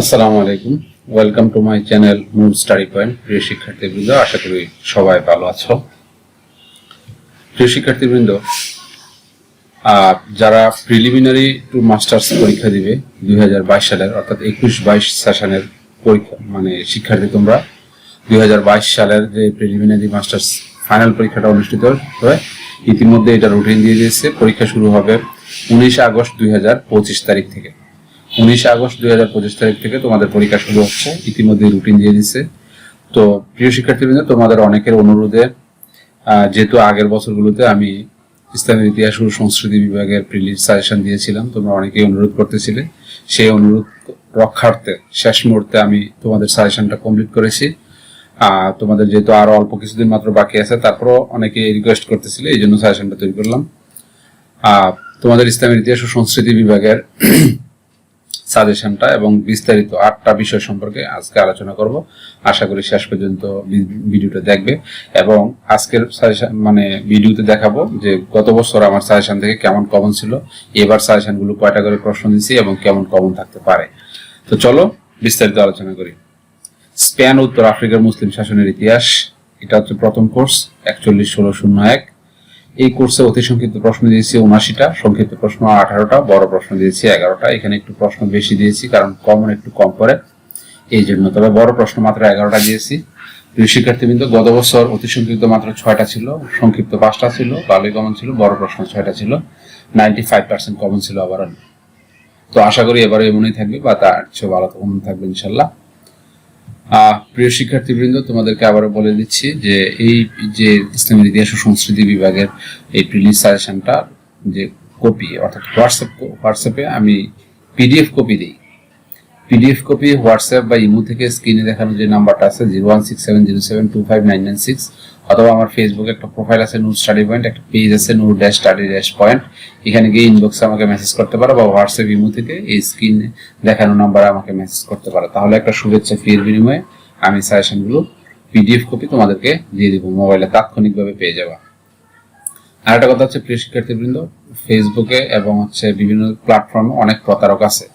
আসসালামু আলাইকুম। Welcome to my channel Mood Study Point প্রিয় শিক্ষার্থীবৃন্দ, আশা করি সবাই ভালো আছো। প্রিয় শিক্ষার্থীবৃন্দ যারা প্রিলিমিনারি টু মাস্টার্স পরীক্ষা দিবে দুই হাজার বাইশ সালের, অর্থাৎ একুশ বাইশ সেশনের পরীক্ষা মানে শিক্ষার্থী তোমরা, দুই হাজার বাইশ সালের যে প্রিলিমিনারি মাস্টার্স ফাইনাল পরীক্ষাটা অনুষ্ঠিত হয়, ইতিমধ্যে এটা রুটিন দিয়ে দিয়েছে। পরীক্ষা শুরু হবে উনিশে আগস্ট দুই হাজার পঁচিশ তারিখ থেকে। উনিশে আগস্ট দুই হাজার পঁচিশ তারিখ থেকে তোমাদের পরীক্ষা শুরু হচ্ছে। ইতিমধ্যে রুটিন দিয়ে দিচ্ছে তো প্রিয় শিক্ষার্থীবৃন্দ তোমাদের অনেকের অনুরোধে যেহেতু আগের বছরগুলোতে আমি ইসলামের ইতিহাস ও সংস্কৃতি বিভাগের প্রিলির সাজেশন দিয়েছিলাম তোমরা অনেকেই অনুরোধ করতেছিলে। সেই অনুরোধ রক্ষার্থে শেষ মুহূর্তে আমি তোমাদের সাজেশনটা কমপ্লিট করেছি। আহ, তোমাদের যেহেতু আরও অল্প কিছুদিন মাত্র বাকি আছে তারপরও অনেকে রিকোয়েস্ট করতেছিলে এই জন্য সাজেশনটা তৈরি করলাম। তোমাদের ইসলামের ইতিহাস ও সংস্কৃতি বিভাগের সাজেশনটা এবং বিস্তারিত আটটা বিষয় সম্পর্কে আজকে আলোচনা করব। আশা করি শেষ পর্যন্ত ভিডিওটা দেখবে এবং আজকের সাজেশন মানে ভিডিওতে দেখাবো যে গত বছর আমার সাজেশন থেকে কেমন কমন ছিল। এবার সাজেশনগুলো কয়টা করে প্রশ্ন দিচ্ছি এবং কেমন কমন থাকতে পারে। তো চলো বিস্তারিত আলোচনা করি। স্পেন, উত্তর আফ্রিকার মুসলিম শাসনের ইতিহাস, এটা হচ্ছে প্রথম কোর্স একচল্লিশ, ষোলো, শূন্য, এক। এই কোর্সে অতি সংক্ষিপ্ত প্রশ্ন দিয়েছি উনাশিটা সংক্ষিপ্ত প্রশ্ন আঠারোটা, বড় প্রশ্ন দিয়েছি এগারোটা, এখানে একটু প্রশ্ন বেশি দিয়েছি কারণ কমন একটু কম পড়ে এই জন্য তবে বড় প্রশ্ন মাত্র এগারোটা দিয়েছি। প্রিয় শিক্ষার্থীবৃন্দ, গত বছর অতি সংক্ষিপ্ত মাত্র ছয়টা ছিল, সংক্ষিপ্ত পাঁচটা ছিল ভালোই কমন ছিল, বড় প্রশ্ন ছয়টা ছিল নাইনটি ফাইভ পার্সেন্ট কমন ছিল আবার তো আশা করি এবারে এমনই থাকবে বা তার চেয়ে ভালো কমন থাকবে ইনশাল্লাহ। প্রিয় শিক্ষার্থীবৃন্দ, তোমাদেরকে আবারও বলে দিচ্ছি যে এই যে ইসলামের ইতিহাস ও সংস্কৃতি বিভাগের এই প্রিলি সাজেশনটা, যে কপি অর্থাৎ হোয়াটসঅ্যাপ হোয়াটসঅ্যাপে আমি পিডিএফ কপি দিই। পিডিএফ কপি হোয়াটসঅ্যাপ বা ইমো থেকে স্ক্রিনে দেখানো যে নাম্বারটা আছে zero one six seven zero seven two five nine nine six অথবা আমার ফেসবুকে একটা প্রোফাইল আছে নূর স্টাডি পয়েন্ট একটা পেজ আছে Noor dash Study dash Point এখানে গিয়ে ইনবক্সে আমাকে মেসেজ করতে পারো বা হোয়াটসঅ্যাপ ইমো থেকে এই স্ক্রিনে দেখানো নাম্বারে আমাকে মেসেজ করতে পারো। তাহলে একটা শুভেচ্ছা ফির বিনিময়ে আমি সাজেশনগুলো পিডিএফ কপি তোমাদেরকে দিয়ে দিব। মোবাইলে তাৎক্ষণিকভাবে পেয়ে যাবা। আর একটা কথা হচ্ছে প্রিয় শিক্ষার্থীবৃন্দ ফেসবুকে এবং হচ্ছে বিভিন্ন প্ল্যাটফর্মে অনেক প্রতারক আছে।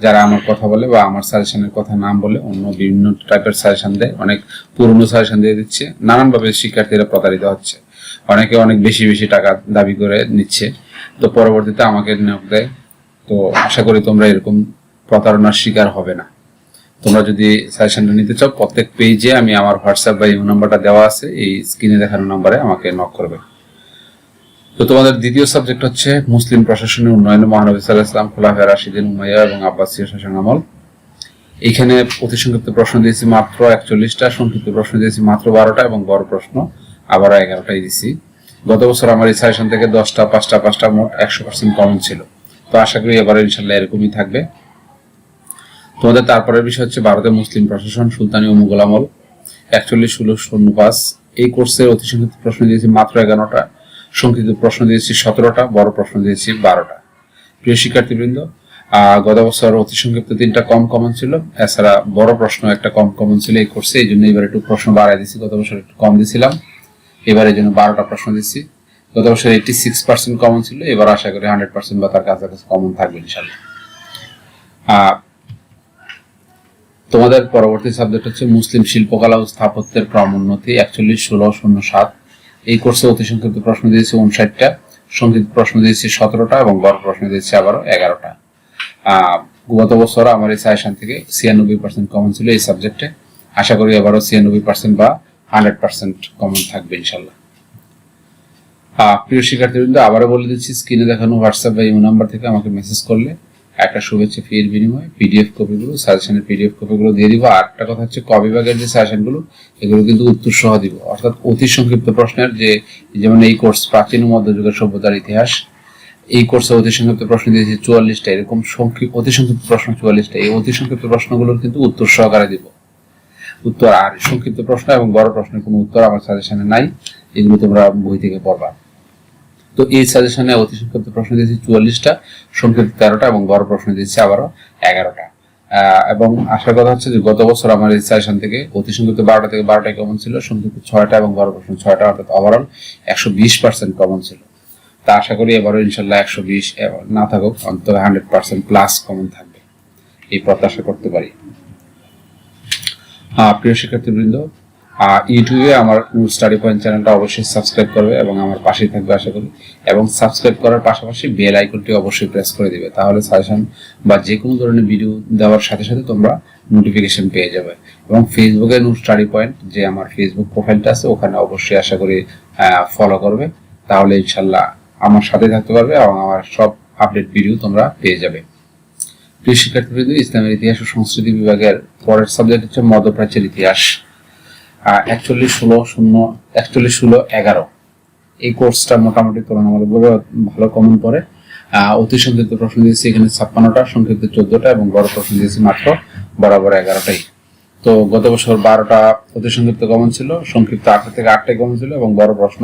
যারা আমার কথা বলে বা আমার সাজেশনের কথা নাম বলে অন্য বিভিন্ন টাইপের সাজেশন দেয়, অনেক পুরনো সাজেশন দিয়ে দিচ্ছে, নানানভাবে শিক্ষার্থীরা প্রতারিত হচ্ছে। অনেকে অনেক বেশি বেশি টাকা দাবি করে নিচ্ছে, তো পরবর্তীতে আমাকে নিয়োগ দেয়। তো আশা করি তোমরা এরকম প্রতারণার শিকার হবে না। তোমরা যদি সাজেশনটা নিতে চাও, প্রত্যেক পেজে আমি আমার হোয়াটসঅ্যাপ বা ইমো নাম্বারটা দেওয়া আছে, এই স্ক্রিনে দেখানো নাম্বারে আমাকে নক করবে। তো তোমাদের দ্বিতীয় সাবজেক্ট হচ্ছে মুসলিম প্রশাসনের উন্নয়ন। মহানবী সাল্লাহ ইসলাম খোলাফে রাশিদিন উমাইয়া এবং আব্বাসীয় শাসন আমল এখানে অতি সংক্ষিপ্ত প্রশ্ন দিয়েছি মাত্র একচল্লিশটা, সংক্ষিপ্ত প্রশ্ন দিয়েছি মাত্র বারোটা এবং বড় প্রশ্ন আবার এগারোটাই দিয়েছি গত বছর আমার এই সাজেশন থেকে দশটা, পাঁচটা পাঁচটা মোট একশো পার্সেন্ট কমন ছিল। তো আশা করি এবার ইনশাল্লাহ এরকমই থাকবে। তোমাদের তারপরের বিষয় হচ্ছে ভারতের মুসলিম প্রশাসন, সুলতানি ও মুঘল আমল। একচল্লিশ ষোলো শূন্য পাঁচ। এই কোর্সে অতি সংক্ষিপ্ত প্রশ্ন দিয়েছি মাত্র এগারোটা। সংক্ষিপ্ত প্রশ্ন দিয়েছি সতেরোটা, বড় প্রশ্ন দিয়েছি বারোটা। প্রিয় শিক্ষার্থীবৃন্দ গত বছর অতি সংক্ষিপ্ত তিনটা কম কমন ছিল। এছাড়া বড় প্রশ্ন একটা কম কমন ছিল, এই কোর্সে এই জন্য এবার একটু প্রশ্ন বাড়াই দিছি গত বছর একটু কম দিছিলাম, এবার এই জন্য বারোটা প্রশ্ন দিচ্ছি। গত বছর এইটি সিক্স পার্সেন্ট কমন ছিল, এবার আশা করি হান্ড্রেড পার্সেন্ট বা তার কাছাকাছি কমন থাকবে ইনশাল্লাহ তোমাদের পরবর্তী সাবজেক্ট হচ্ছে মুসলিম শিল্পকলা ও স্থাপত্যের ক্রমোন্নতি একচল্লিশ, ষোলো, শূন্য, সাত। এই কোর্সে অতি সংক্ষিপ্ত প্রশ্ন দিয়েছি উনষাটটা সংক্ষিপ্ত প্রশ্ন দিয়েছি সতেরোটা এবং বড় প্রশ্ন দিয়েছি আবারও এগারোটা। গত বছর আমার এই সাজেশন থেকে ছিয়ানব্বই পার্সেন্ট কমন ছিল এই সাবজেক্টে আশা করি এবারও ছিয়ানব্বই পার্সেন্ট বা হান্ড্রেড পার্সেন্ট কমন থাকবে ইনশাল্লাহ। প্রিয় শিক্ষার্থীবৃন্দ, আবারও বলে দিচ্ছি স্ক্রিনে দেখানো হোয়াটসঅ্যাপ বা ইমো নাম্বার থেকে আমাকে মেসেজ করলে একটা শুভেচ্ছা ফির বিনিময়ে পিডিএফ কপিগুলো সাজেশনের পিডিএফ কপিগুলো দিয়ে দিব। একটা কথা হচ্ছে ক বিভাগের যে সাজেশনগুলো এগুলো কিন্তু উত্তর সহ দিব। অর্থাৎ অতি সংক্ষিপ্ত প্রশ্নের যে, যেমন এই কোর্স প্রাচীন ও মধ্যযুগের সভ্যতার ইতিহাস, এই কোর্সে অতি সংক্ষিপ্ত প্রশ্ন দিয়েছি চুয়াল্লিশটা, এরকম সংক্ষিপ্ত, অতি সংক্ষিপ্ত প্রশ্ন চুয়াল্লিশটা, এই অতি সংক্ষিপ্ত প্রশ্নগুলোর কিন্তু উত্তর সহকারে দিব। উত্তর আর, সংক্ষিপ্ত প্রশ্ন এবং বড় প্রশ্নের কোনো উত্তর আমার সাজেশনে নাই। এগুলো তোমরা বই থেকে পড়বা। তো এই সাজেশনে অতি সংক্ষিপ্ত প্রশ্ন দিয়েছি চুয়াল্লিশটা সংক্ষিপ্ত তেরোটা এবং বড় প্রশ্ন দিয়েছি আবারও এগারোটা। এবং আশার কথা হচ্ছে যে গত বছর আমার এই সাজেশন থেকে অতি সংক্ষিপ্ত বারোটা থেকে বারোটা কমন ছিল সংক্ষিপ্ত ছয়টা এবং বড় প্রশ্ন ছয়টা অর্থাৎ ওভারঅল একশো বিশ পার্সেন্ট কমন ছিল। তা আশা করি এবারও ইনশাল্লাহ একশো বিশ না থাকুক অন্তত হান্ড্রেড পার্সেন্ট প্লাস কমন থাকবে। এই প্রত্যাশা করতে পারি। আহ, প্রিয় শিক্ষার্থীবৃন্দ ইউটিউবে আমার স্টাডি পয়েন্ট চ্যানেলটা অবশ্যই সাবস্ক্রাইব করবে এবং আমার পাশেই থাকবে আশা করি। এবং সাবস্ক্রাইব করার পাশাপাশি বেল আইকনটি অবশ্যই প্রেস করে দিবে। তাহলে সাজেশন বা যে কোনো ধরনের ভিডিও দেওয়ার সাথে সাথে তোমরা নোটিফিকেশন পেয়ে যাবে। এবং ফেসবুকে নুর স্টাডি পয়েন্ট যে আমার ফেসবুক প্রোফাইলটা আছে, ওখানে অবশ্যই আশা করি ফলো করবে। তাহলে ইনশাল্লাহ আমার সাথে থাকতে পারবে এবং আমার সব আপডেট ভিডিও তোমরা পেয়ে যাবে। প্রিয় শিক্ষার্থীবৃন্দ, ইসলামের ইতিহাস ও সংস্কৃতি বিভাগের পরের সাবজেক্ট হচ্ছে মধ্যপ্রাচ্যের ইতিহাস। একচল্লিশ ষোলো শূন্য, একচল্লিশ ষোলো এগারো। এই কোর্সটা মোটামুটি তুলনামূলকভাবে ভালো কমন পড়ে। অতি সংক্ষিপ্ত প্রশ্ন দিয়েছি এখানে ছাপ্পান্নটা, সংক্ষিপ্ত চোদ্দটা এবং বড় প্রশ্ন দিয়েছি মাত্র বরাবর এগারোটাই। তো গত বছর বারোটা অতি সংক্ষিপ্ত কমন ছিল, সংক্ষিপ্ত আটটা থেকে আটটাই কমন ছিল এবং বড় প্রশ্ন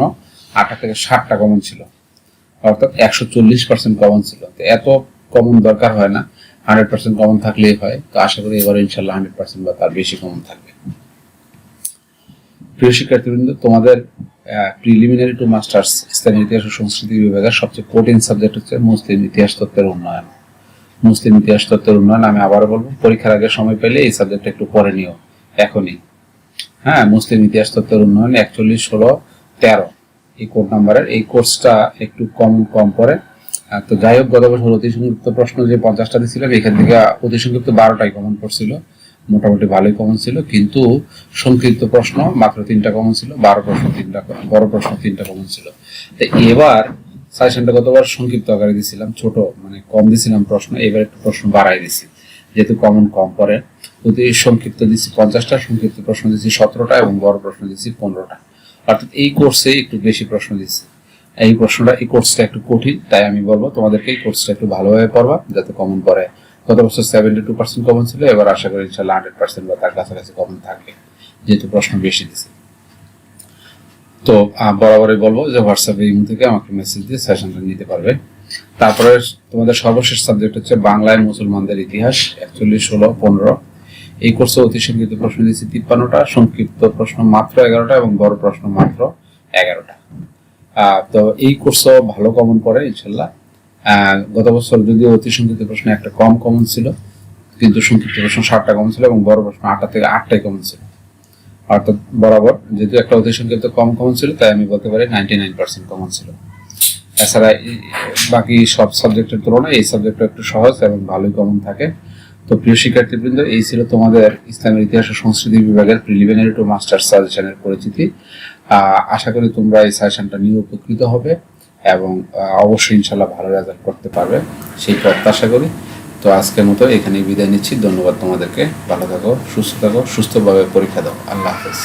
আটটা থেকে ষাটটা কমন ছিল। অর্থাৎ একশো চল্লিশ পার্সেন্ট কমন ছিল। তো এত কমন দরকার হয় না হান্ড্রেড পার্সেন্ট কমন থাকলেই হয়। তো আশা করি এবার ইনশাল্লাহ হান্ড্রেড পার্সেন্ট বা তার বেশি কমন থাকবে। প্রিয় শিক্ষার্থীবৃন্দ, তোমাদের প্রিলিমিনারি টু মাস্টার্স ইসলামী ইতিহাস ও সংস্কৃতি বিভাগের সবচেয়ে কঠিন সাবজেক্ট হচ্ছে মুসলিম ইতিহাস তত্ত্বের উন্নয়ন। মুসলিম ইতিহাস তত্ত্বের উন্নয়ন আমি আবার বলব, পরীক্ষার আগে সময় পেলে এই সাবজেক্টটা একটু পড়ে নিও, এখনই। হ্যাঁ মুসলিম ইতিহাস তত্ত্বের উন্নয়ন একচল্লিশ, ষোলো, তেরো, এই কোড নাম্বারের এই কোর্সটা একটু কম কম পড়ে। তো যাই হোক, গত বছর অতি সংক্ষিপ্ত প্রশ্ন যে পঞ্চাশটা দিয়েছিলাম এখান থেকে অতি সংক্ষিপ্ত বারোটাই কমন পড়ছিল মোটামুটি ভালোই কমন ছিল, কিন্তু সংক্ষিপ্ত প্রশ্ন, মাত্র তিনটা কমন ছিল, বারো প্রশ্ন, তিনটা বড় প্রশ্ন, তিনটা কমন ছিল। তো এবার সাজেশনটা গতবার সংক্ষিপ্ত আকারে দিছিলাম, ছোট মানে কম দিছিলাম প্রশ্ন, এবার একটু প্রশ্ন বাড়াই দিছি, যেহেতু কমন কম পড়ে। অতি সংক্ষিপ্ত দিচ্ছি পঞ্চাশটা, সংক্ষিপ্ত প্রশ্ন দিচ্ছি সতেরোটা এবং বড় প্রশ্ন দিচ্ছি পনেরোটা। অর্থাৎ এই কোর্সে একটু বেশি প্রশ্ন দিচ্ছি এই প্রশ্নটা, এই কোর্সটা একটু কঠিন, তাই আমি বলব, তোমাদেরকে এই কোর্সটা একটু ভালোভাবে পড়বা, যাতে কমন পড়ে। গত বছর সেভেন্টি টু পার্সেন্ট কমন ছিল, এবার আশা করি ইনশাল্লাহ হান্ড্রেড পার্সেন্ট বা তার কাছাকাছি কমন থাকবে যেহেতু প্রশ্ন বেশি দিছে। তো বরাবরই বলব যে হোয়াটসঅ্যাপে ইমো থেকে আমাকে মেসেজ দিয়ে সেশনটা নিতে পারবে। তারপরে তোমাদের সর্বশেষ সাবজেক্ট হচ্ছে বাংলায় মুসলমানদের ইতিহাস, একচল্লিশ, ষোলো, পনেরো। এই কোর্সে অতি সংক্ষিপ্ত প্রশ্ন দিয়েছি তিপ্পান্নটা, সংক্ষিপ্ত প্রশ্ন মাত্র এগারোটা এবং বড় প্রশ্ন মাত্র এগারোটা। তো এই কোর্সও ভালো কমন করে, ইনশাল্লাহ। গত বছর যদিও অতি সংক্ষিপ্ত প্রশ্ন একটা কম কমন ছিল, কিন্তু সংক্ষিপ্ত প্রশ্ন ষাটটা কমন ছিল এবং বড় প্রশ্ন আটটা থেকে আটটাই কমন ছিল। অর্থাৎ বরাবর, যেহেতু একটা অতি সংক্ষিপ্ত কম কমন ছিল, তাই আমি বলতে পারি নাইনটি নাইন পার্সেন্ট কমন ছিল তাছাড়া বাকি সব সাবজেক্টের তুলনায় এই সাবজেক্টটা একটু সহজ এবং ভালোই কমন থাকে। তো প্রিয় শিক্ষার্থীবৃন্দ, এই ছিল তোমাদের ইসলামের ইতিহাস ও সংস্কৃতি বিভাগের প্রিলিমিনারি টু মাস্টার সাজেশনের পরিচিতি। আশা করি তোমরা এই সাজেশনটা নিয়ে উপকৃত হবে। এবং অবশ্যই ইনশাল্লাহ ভালো রেজাল্ট করতে পারবে সেই প্রত্যাশা করি। তো আজকের মতো এখানে বিদায় নিচ্ছি। ধন্যবাদ তোমাদেরকে। ভালো থাকো, সুস্থ থাকো, সুস্থভাবে পরীক্ষা দাও। আল্লাহ হাফেজ।